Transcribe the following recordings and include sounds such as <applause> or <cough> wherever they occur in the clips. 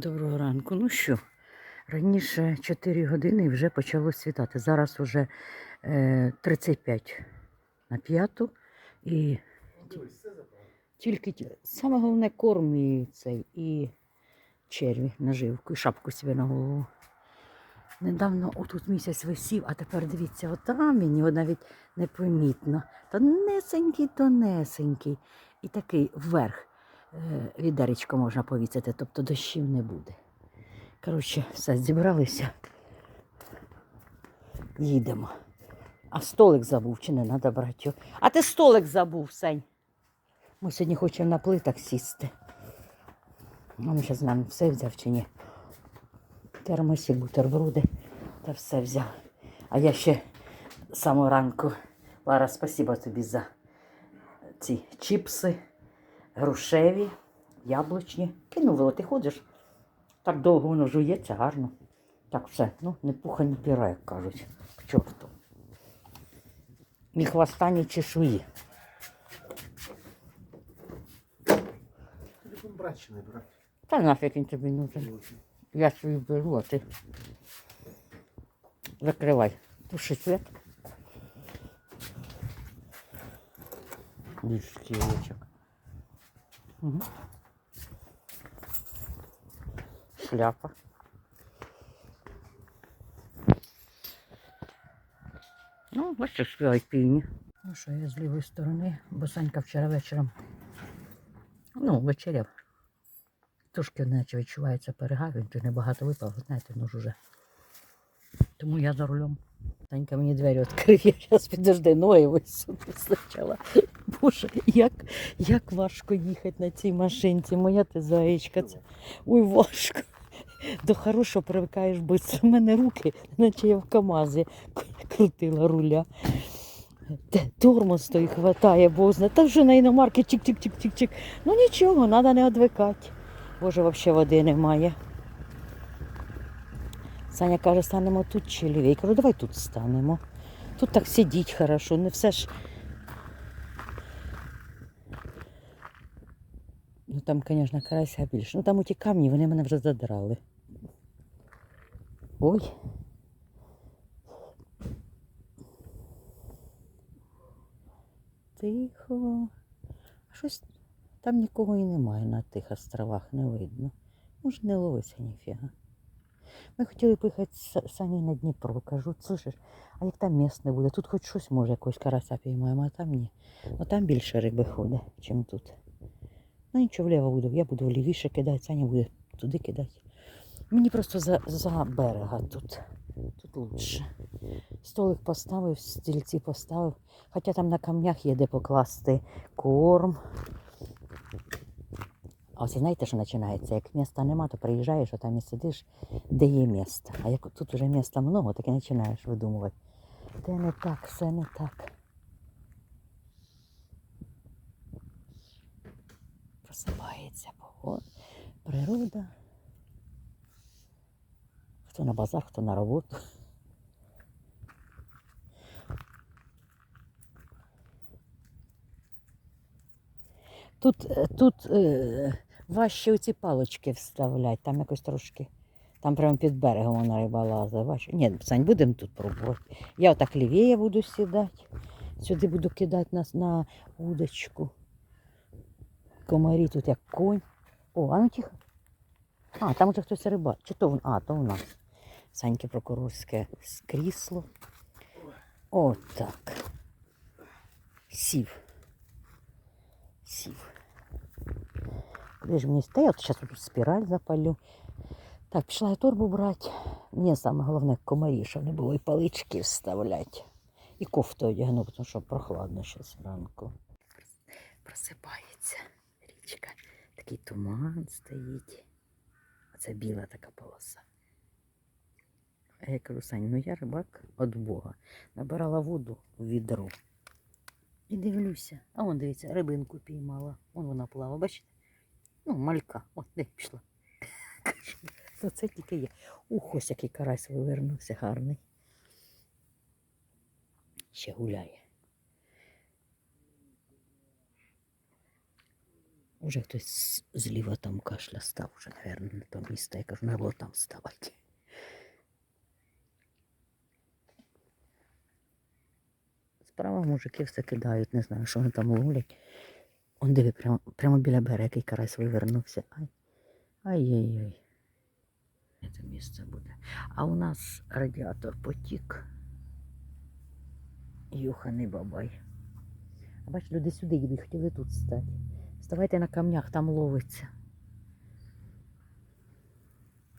Доброго ранку. Ну що, раніше 4 години і вже почало світати. Зараз вже е, 35 на п'яту. І тільки ті- саме головне корм і цей, і черві наживку, і шапку собі на голову. Недавно отут місяць висів, а тепер дивіться, отам він його навіть непомітно. Тонесенький, тонесенький. І такий вверх е, відеречко можна повісити, тобто дощів не буде. Коротше, все, зібралися. Їдемо. А столик забув, чи не треба брати? А ти столик забув, Сень. Ми сьогодні хочемо на плитах сісти. Ми ще знаємо, все взяв чи ні. Термосик, бутерброди та все взяв. А я ще з самого ранку, Лара, спасибо тобі за ці чіпси грушеві, яблучні. Кинула, ти ходиш. Так довго воно жується, гарно. Так все, ну, не пуха, не піра, як кажуть. К чорту. Ні хвоста, ні чешуї. Чи не брати? Та нафіг він тобі нужен. Я свою беру, а ти закривай. Туши світ. Більш стілочок. Угу. Шляпа. Ну, бачиш, співають півні. Ну що, я з лівої сторони, бо Санька вчора вечором, ну, вечеряв. Трошки наче відчувається перегар, він тут небагато випав, знаєте, ну ж уже. Тому я за рулем. Танька мені двері відкрив, я зараз підожди ноги висуну спочатку. Боже, як, як важко їхати на цій машинці, моя ти заєчка. Це... Ой, важко. До хорошого привикаєш швидко. У мене руки, наче я в КАМАЗі крутила руля. Тормоз той хватає, бо зна. Та вже на іномарки чик-чик-чик-чик-чик. Ну нічого, треба не відвикати. Боже, взагалі води немає. Саня каже, станемо тут чи лівій. Я кажу, давай тут станемо. Тут так сидіть хорошо, не все ж. Ну там, звісно, карася більше. Ну там оті камні, вони мене вже задрали. Ой. Тихо. А Щось там нікого і немає на тих островах, не видно. Може, не ловиться ніфіга. Ми хотіли поїхати з Сані на Дніпро. Кажу, слышиш, а як там місць буде? Тут хоч щось може якогось карася піймаємо, а там ні. Ну там більше риби ходить, ніж тут. Ну нічого вліво буду. Я буду лівіше кидати, Саня буде туди кидати. Мені просто за, за берега тут. Тут лучше. Столик поставив, стільці поставив. Хоча там на камнях є де покласти корм. А ось знаєте, що починається? Як міста нема, то приїжджаєш, а там і сидиш, де є місце. А як тут вже міста много, так і починаєш видумувати. Де не так, все не так. Погода, природа. Хто на базар, хто на роботу. Тут, е, тут е, важче оці палочки вставляти, там якось трошки. Там прямо під берегом вона риба? Ні, Сань, будемо тут пробувати. Я отак лівіє буду сідати. Сюди буду кидати нас на удочку. Комарі тут як конь. О, а ну тихо. А, там уже хтось риба. Чи то вон? А, то у нас. Саньки прокурорське крісло. Отак. Сів. Сів. Куди ж мені стоять? Зараз тут спіраль запалю. Так, пішла я торбу брати. Мені саме головне комарі, щоб не було і палички вставляти. І кофту одягну, тому що прохладно ще зранку. Просипається річка. Такий туман стоїть. Оце біла така полоса. А я кажу, Сань, ну я рибак від Бога. Набирала воду в відро. І дивлюся. А вон дивіться, рибинку піймала. Вон вона плава, бачите? Ну, малька. От де пішла. <laughs> То це тільки я. Ух, ось який карась вивернувся гарний. Ще гуляє. Уже хтось зліва там кашля став, вже, мабуть, на то місце. Я кажу, треба було там ставати. Справа мужики все кидають, не знаю, що вони там ловлять. Он диви, прямо, прямо біля берега який карась вивернувся. Ай. Ай-яй-яй. Це місце буде. А у нас радіатор потік. Юханий бабай. А бач, люди сюди їдуть, хотіли тут стати. Ставайте на камнях, там ловиться.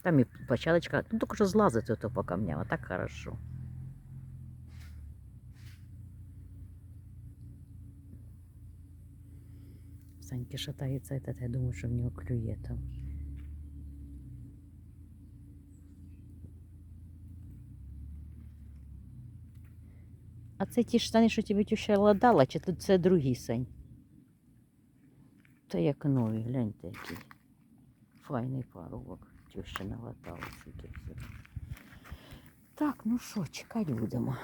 Там і площадочка, ну тільки що злазити ото по камням, а так хорошо. Саньки шатається, і я думаю, що в нього клює там. А це ті штани, що тобі тюща дала, чи тут це другі сань? Та як нові, гляньте який. Файний парубок. Тюща наладала скільки все. Так, ну що, чекати будемо.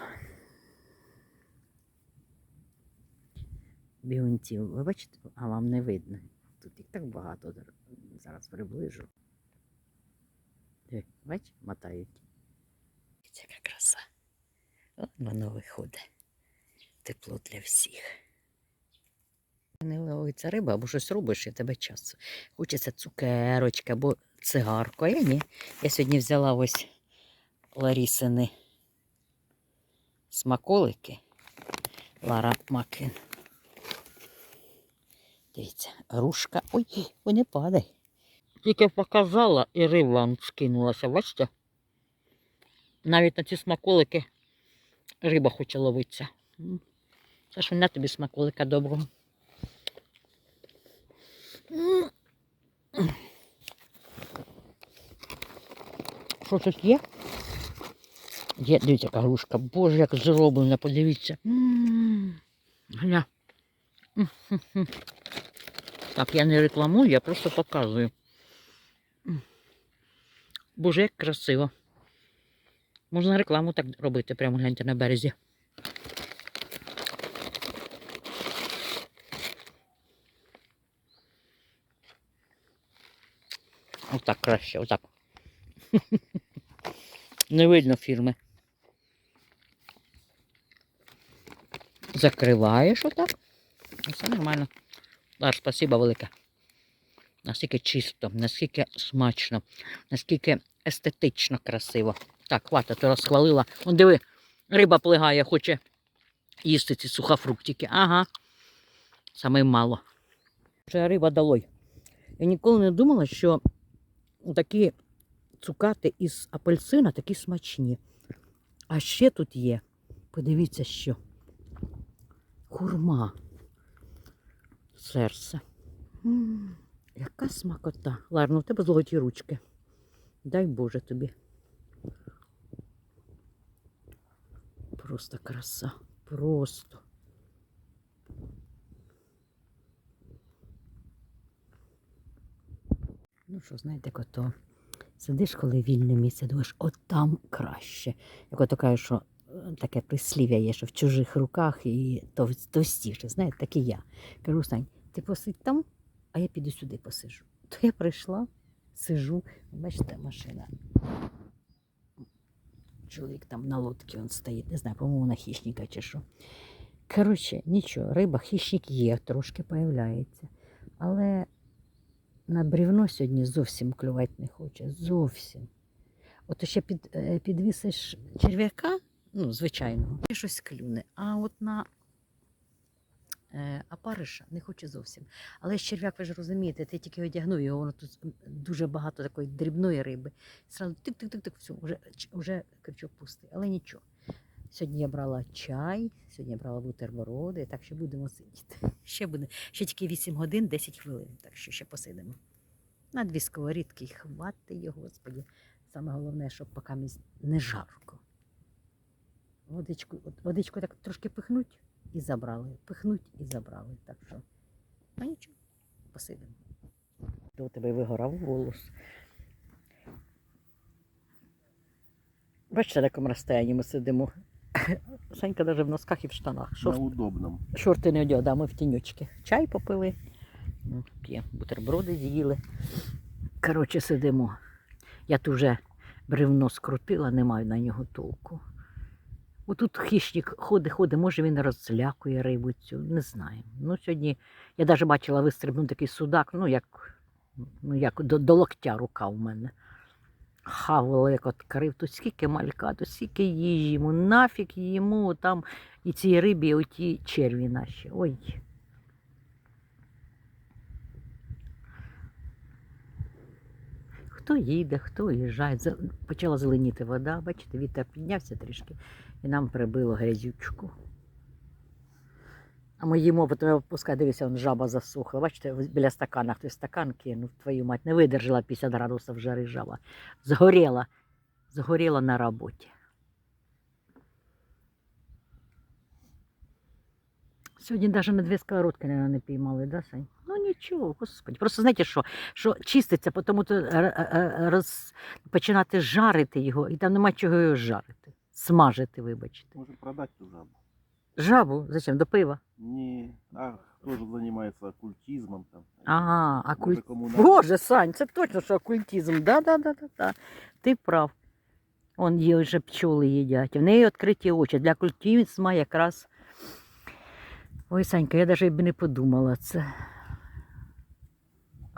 Бігунців. Ви бачите, а вам не видно. Тут їх так багато. Зараз приближу. Бач, мотають. Яка краса. От воно виходить. Тепло для всіх. Не ловиться риба, або щось робиш, і в тебе часу. Хочеться цукерочка або цигарку. А я ні. Я сьогодні взяла ось Ларісини смаколики. Лара Макин. Дивіться, рушка. Ой, ой, не падай. Тільки показала і риба скинулася, бачите? Навіть на ці смаколики риба хоче ловитися. Це ж на тобі смаколика доброго. Що тут є? Є, дивіться, яка грушка. Боже, як зроблена, подивіться. Гля. Так, я не рекламую, я просто показую. Боже, як красиво. Можна рекламу так робити, прямо гляньте на березі. Отак краще, отак. <laughs> Не видно фірми. Закриваєш отак. Все нормально. Лар, спасибо велике. Наскільки чисто, наскільки смачно, наскільки естетично красиво. Так, хватить, то розхвалила. Вон диви, риба плигає, хоче їсти ці сухофруктики. Ага. Саме мало. Вже риба долой. Я ніколи не думала, що такі цукати із апельсина такі смачні. А ще тут є. Подивіться, що. Хурма. Серце. Яка смакота. Ларно, у тебе золоті ручки. Дай Боже тобі. Просто краса. Просто. Ну що, знаєте, як ото сидиш, коли вільне місце, думаєш, от там краще. Як ото кажуть, що е, таке прислів'я є, що в чужих руках і товстіше. Знаєте, так і я. Кажу, Сань, ти посидь там, а я піду сюди посижу. То я прийшла, сижу, бачите, машина. Чоловік там на лодці стоїть, не знаю, по-моєму, на хищника чи що. Коротше, нічого, риба, хищник є, трошки появляється. Але на брівно сьогодні зовсім клювати не хоче. Зовсім. От ще під, е, підвісиш черв'яка, ну, звичайного, і щось клюне. А от на е, апариша не хоче зовсім. Але ж черв'як, ви ж розумієте, ти тільки одягнув його, воно тут дуже багато такої дрібної риби. Сразу тик-тик-тик-тик, все, вже, вже крючок пустий. Але нічого. Сьогодні я брала чай, сьогодні я брала бутерброди, так що будемо сидіти. <laughs> Ще буде. Ще тільки 8 годин, 10 хвилин, так що ще посидимо. На дві сковорідки, хвати його, господі. Саме головне, щоб поки не жарко. Водичку, водичку так трошки пихнуть і забрали. Пихнуть і забрали. Так що, ну нічого, посидимо. До тебе вигорав волос. Бачите, на якому розстоянні ми сидимо. <laughs> Санька навіть в носках і в штанах. На удобном. шорти не одяг, да, ми в тіньочки. Чай попили Ну, П'ємо бутерброди з'їли. Коротше, сидимо. Я тут вже бревно скрутила, не маю на нього толку. Отут хищник ходить, ходить, може він розлякує рибу цю, не знаю. Ну, сьогодні я навіть бачила вистрибнув такий судак, ну як, ну, як до, до локтя рука в мене. Хавало, як відкрив, то скільки малька, то скільки їжі йому, нафіг йому там і цій рибі, і оті черві наші. Ой. Хто їде, хто їжджає. Почала зеленіти вода, бачите, вітер піднявся трішки і нам прибило грязючку. А ми їмо, бо треба пускай, дивися, он жаба засохла. Бачите, біля стакана хтось стакан кинув, твою мать, не видержала 50 градусів жари жаба. Згоріла. Згоріла на роботі. Сьогодні навіть на дві сковородки наверно, не піймали, да, Сань? Ну нічого, господи. Просто знаєте що? Що чиститься, тому то р- р- роз... починати жарити його, і там нема чого його жарити. Смажити, вибачте. Може продати ту жабу? Жабу, зачем? До пива. Ні, а хто ж займається оккультизмом там? Ага, Може, кому надо? Боже, Сань, це точно, що окультизм. Да, да, да, да, да. Ти прав. Он її вже пчоли їдять. В неї відкриті очі. Для окультизму якраз. Ой, Санька, я навіть б не подумала це.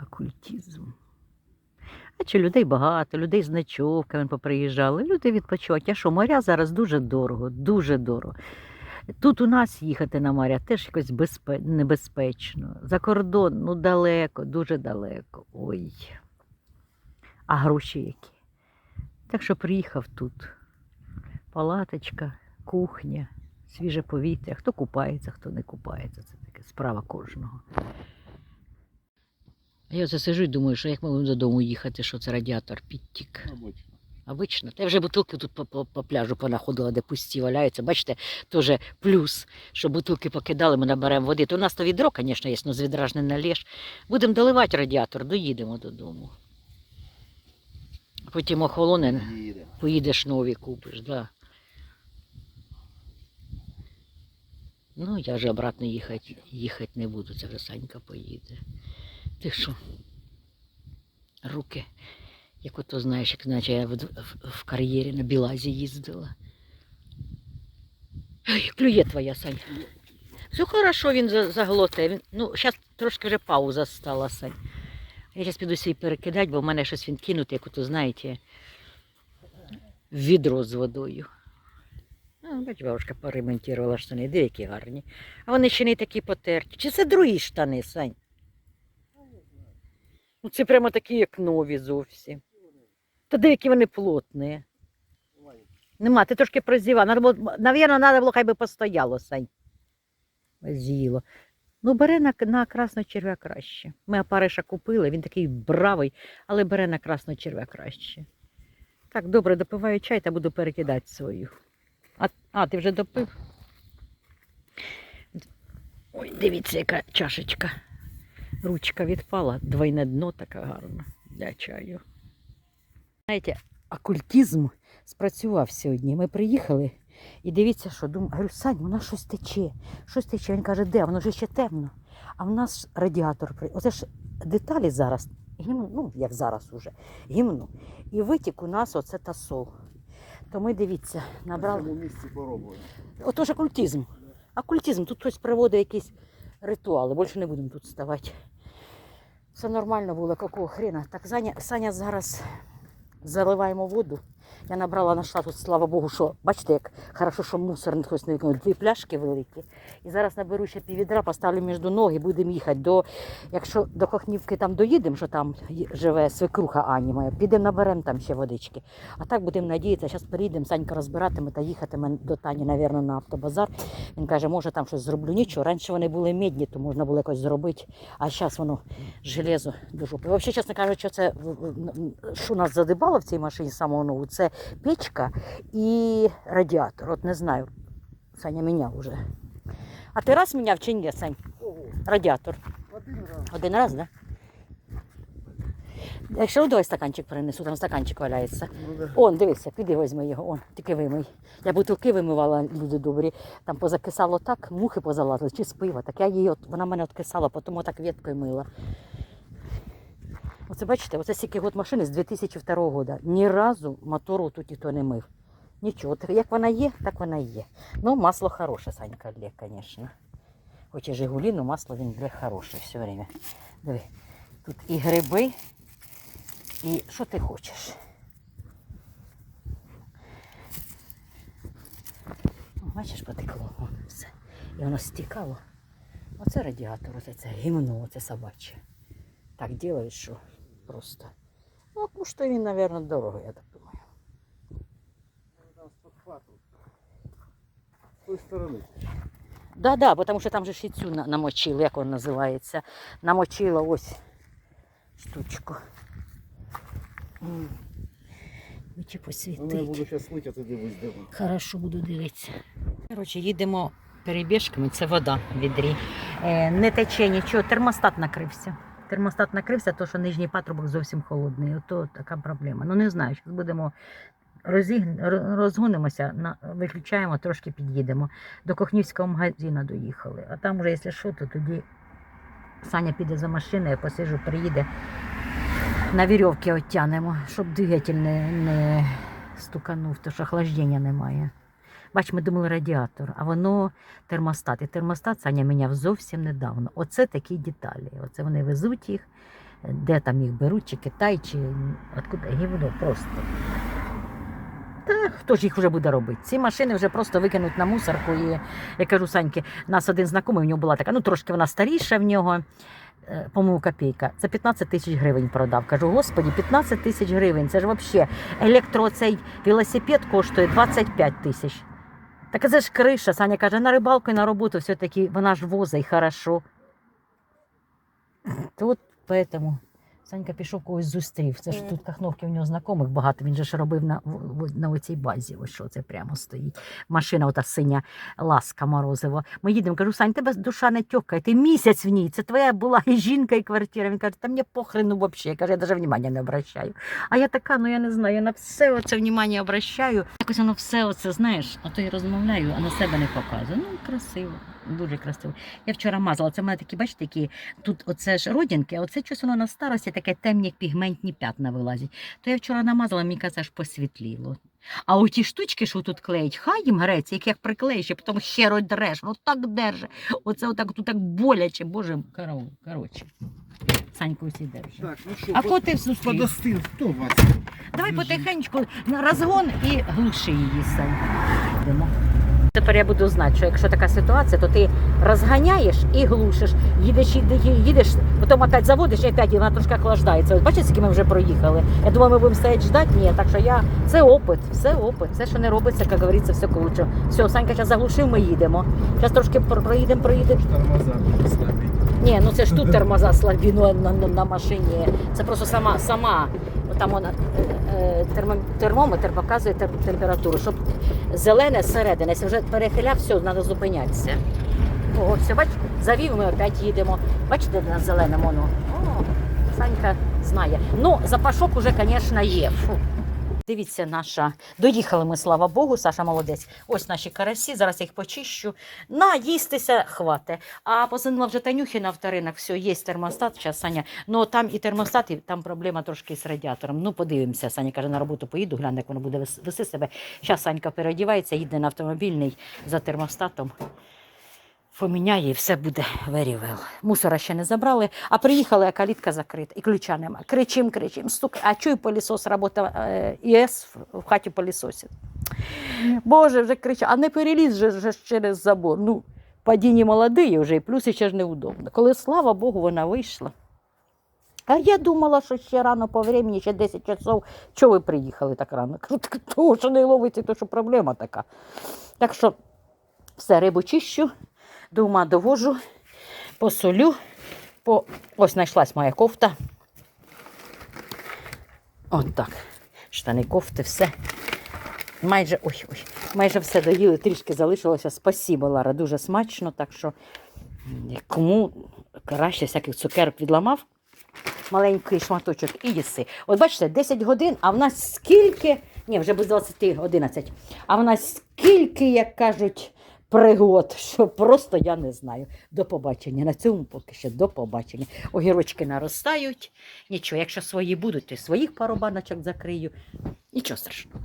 Окультизм. А чи людей багато, людей з ночовками поприїжджали, люди відпочивають. А що, моря зараз дуже дорого, дуже дорого. Тут у нас їхати на моря теж якось безпе... небезпечно. За кордон, ну далеко, дуже далеко. Ой. А гроші які. Так що приїхав тут. Палаточка, кухня, свіже повітря. Хто купається, хто не купається. Це таке справа кожного. Я оце сижу і думаю, що як ми будемо додому їхати, що це радіатор підтік. Обично. Та я вже бутилки тут по, по, по пляжу понаходила, де пусті валяються. Бачите, теж плюс, що бутилки покидали, ми наберемо води. То у нас то відро, звісно, є, але з відра ж не налєш. Будемо доливати радіатор, доїдемо додому. Потім охолоне, поїдеш нові купиш, да. Ну, я вже обратно їхати, їхати не буду, це вже Санька поїде. Ти що? Руки. Як ото знаєш, як наче я в, в, в кар'єрі на Білазі їздила. Ой, клює твоя Сань. Все хорошо, він за- заглотає. Ну, зараз трошки вже пауза стала, Сань. Я зараз піду свій перекидати, бо в мене щось він кинути, як ото, знаєте, в відро з водою. Ну, бач, бабушка поремонтувала штани, диви, які гарні. А вони ще не такі потерті. Чи це другі штани, Сань? Ну, це прямо такі, як нові зовсім. Та деякі вони плотні. Нема, ти трошки прозіва. Навірно, треба було, хай би постояло, Сань. З'їло. Ну, бере на, на красного черв'я краще. Ми опариша купили, він такий бравий, але бере на красного черв'я краще. Так, добре, допиваю чай та буду перекидати свою. А, а ти вже допив? Ой, дивіться, яка чашечка. Ручка відпала, двойне дно таке гарне для чаю. Знаєте, окультизм спрацював сьогодні. Ми приїхали і дивіться, що думаю, говорю, Сань, у нас щось тече. Щось тече. Він каже, де? Воно ж ще темно. А в нас радіатор. при- Оце ж деталі зараз. Гімн, ну, як зараз уже, гімну. І витік у нас оце тасол. То ми дивіться, набрали. цьому місці. Отож окультизм. Окультизм. Тут хтось проводить якісь ритуали. Більше не будемо тут ставати. Все нормально було, якого хрена. Так, Саня, Саня зараз заливаємо воду. Я набрала нашла тут, слава Богу, що бачите, як хорошо, що мусор хтось не виконує. Дві пляшки великі. І зараз наберу ще піввідра, поставлю між ноги, будемо їхати. До, якщо до Кохнівки там доїдемо, що там живе свекруха Ані моя, підемо наберемо там ще водички. А так будемо надіятися, зараз приїдемо, Санька розбиратиме та їхатиме до Тані, напевно, на автобазар. Він каже, може там щось зроблю. Нічого, раніше вони були медні, то можна було якось зробити, а зараз воно железо до жопи. Взагалі, чесно кажучи, це в- н- що нас задибало в цій машині самого нову, це печка і радіатор. От не знаю, Саня міняв уже. А ти раз міняв чи ні, Сань? Радіатор. один раз. Один раз, так? Да? Якщо давай стаканчик принесу, там стаканчик валяється. Ну, да. Он, дивися, піди візьми його, он, тільки вимий. Я бутилки вимивала, люди добрі. Там позакисало так, мухи позалазили, чи з пива. Так я її, от, вона мене откисала, потім так веткою мила. Оце бачите, оце стільки год машини з 2002 року. Ні разу мотору тут ніхто не мив. Нічого, як вона є, так вона і є. Ну, масло хороше, Санька лє, звісно. Хоч і Жигулі, але масло він лє хороше все время. Диви, тут і гриби, і що ти хочеш. Бачиш, потекло, все. І воно стікало. Оце радіатор, оце це гімно, оце собаче. Так делають, що просто. Ну, коштує він, мабуть, дорого, я так думаю. З тої сторони. Да, да, тому що там же ж і цю на- намочили, як він називається. Намочила ось штучку. М. Очі Ну, я буду зараз слити, а ти дивись, де. Хорошо буду дивитися. Коротше, їдемо перебіжками, це вода в відрі. Е, не тече нічого, термостат накрився. Термостат накрився, то що нижній патрубок зовсім холодний. Ото така проблема. Ну не знаю, зараз будемо розіг... розгонимося, на... виключаємо, трошки під'їдемо. До Кохнівського магазину доїхали. А там вже, якщо що, то тоді Саня піде за машиною, я посижу, приїде. На вірьовки оттянемо, щоб двигатель не, не стуканув, тому що охлаждення немає. Бач, ми думали радіатор, а воно термостат. І термостат Саня міняв зовсім недавно. Оце такі деталі. Оце вони везуть їх, де там їх беруть, чи Китай, чи откуда гівно просто. Та хто ж їх вже буде робити? Ці машини вже просто викинуть на мусорку. І я кажу, Саньки, нас один знайомий, в нього була така, ну трошки вона старіша в нього. е, По-моєму, копійка. Це 15 тисяч гривень продав. Кажу, господі, 15 тисяч гривень. Це ж взагалі електро цей велосипед коштує 25 тисяч. Так це ж криша. Саня каже, на рибалку і на роботу все-таки вона ж возить хорошо. Тут поэтому Санька пішов когось зустрів. Це ж тут Кахновки в нього знайомих багато. Він же ж робив на, на оцій базі. Ось що це прямо стоїть. Машина, ота синя ласка морозиво. Ми їдемо, кажу, Сань, тебе душа не тьокає, ти місяць в ній. Це твоя була і жінка, і квартира. Він каже, та мені похрену взагалі. Каже, я навіть внимання не обращаю. А я така, ну я не знаю, я на все оце внимання обращаю. Якось воно все оце, знаєш, а то я розмовляю, а на себе не показую. Ну, красиво, дуже красиво. Я вчора мазала. Це в мене такі, бачите, такі тут оце ж родинки, а оце щось воно на старості таке темні пігментні п'ятна вилазять. То я вчора намазала, мені каже, аж посвітліло. А оті штучки, що тут клеять, хай їм греться, їх як приклеїш, і потім херо дреш, воно так держи. Оце отак тут так боляче, боже, коров, коротше. Санько усі держи. Так, ну що, А по- кого ти хто вас? Давай потихеньку на розгон і глуши її Сань. Йдемо. Тепер я буду знати, що якщо така ситуація, то ти розганяєш і глушиш. Їдеш, їдеш, потім опять заводиш і опять вона трошки охлаждається. Бачите, скільки ми вже проїхали. Я думаю, ми будемо стояти ждати. Ні, так що я це опит, все опит, все, що не робиться, як говориться, все к лучшему. Все, Санька зараз заглушив, ми їдемо. Зараз трошки про- проїдемо, проїдемо. Ні, ну це ж тут тормоза слабі ну, на, на, на машині. Це просто сама, сама. Там вона, е, е, термометр показує тем- температуру, щоб зелене зсередини. Якщо вже перехиляв, все, треба зупинятися. О, все, бач, завів, ми опять їдемо. Бачите, на зеленому воно. О, Санька знає. Ну, запашок уже, звісно, є. Фу. Дивіться, наша. Доїхали ми, слава Богу, Саша молодець. Ось наші карасі, зараз їх почищу. На, їстися хвате. А позвонила вже Танюхі на авторинок, все, є термостат, зараз Саня. Ну там і термостат, і там проблема трошки з радіатором. Ну, подивимося. Саня каже, на роботу поїду, гляну, як воно буде вес- вести себе. Зараз Санька переодівається, їде на автомобільний за термостатом. Поміняє і все буде very. Мусора ще не забрали, а приїхали, а калітка закрита, і ключа нема. Кричим, кричим, стук. А чую, пилісос робота е, ІС в- хаті пилісосить. Боже, вже кричать, а не переліз же, же через забор. Ну, падіння молодий вже, і плюс ще ж неудобно. Коли, слава Богу, вона вийшла. А я думала, що ще рано по времени, ще 10 часов. Чого ви приїхали так рано? Кажу, так що не ловиться, то що проблема така. Так що все, рибу чищу, до ума довожу, посолю. По... Ось знайшлась моя кофта. От так. Штани, кофти, все. Майже ой, ой, майже все доїли, трішки залишилося. Спасибо, Лара, дуже смачно. Так що кому краще всяких цукерок відламав, маленький шматочок і їси. От бачите, 10 годин, а в нас скільки, ні, вже без 20, 11, а в нас скільки, як кажуть, пригод, що просто я не знаю. До побачення. На цьому поки що до побачення. Огірочки наростають. Нічого, якщо свої будуть, то своїх пару баночок закрию. Нічого страшного.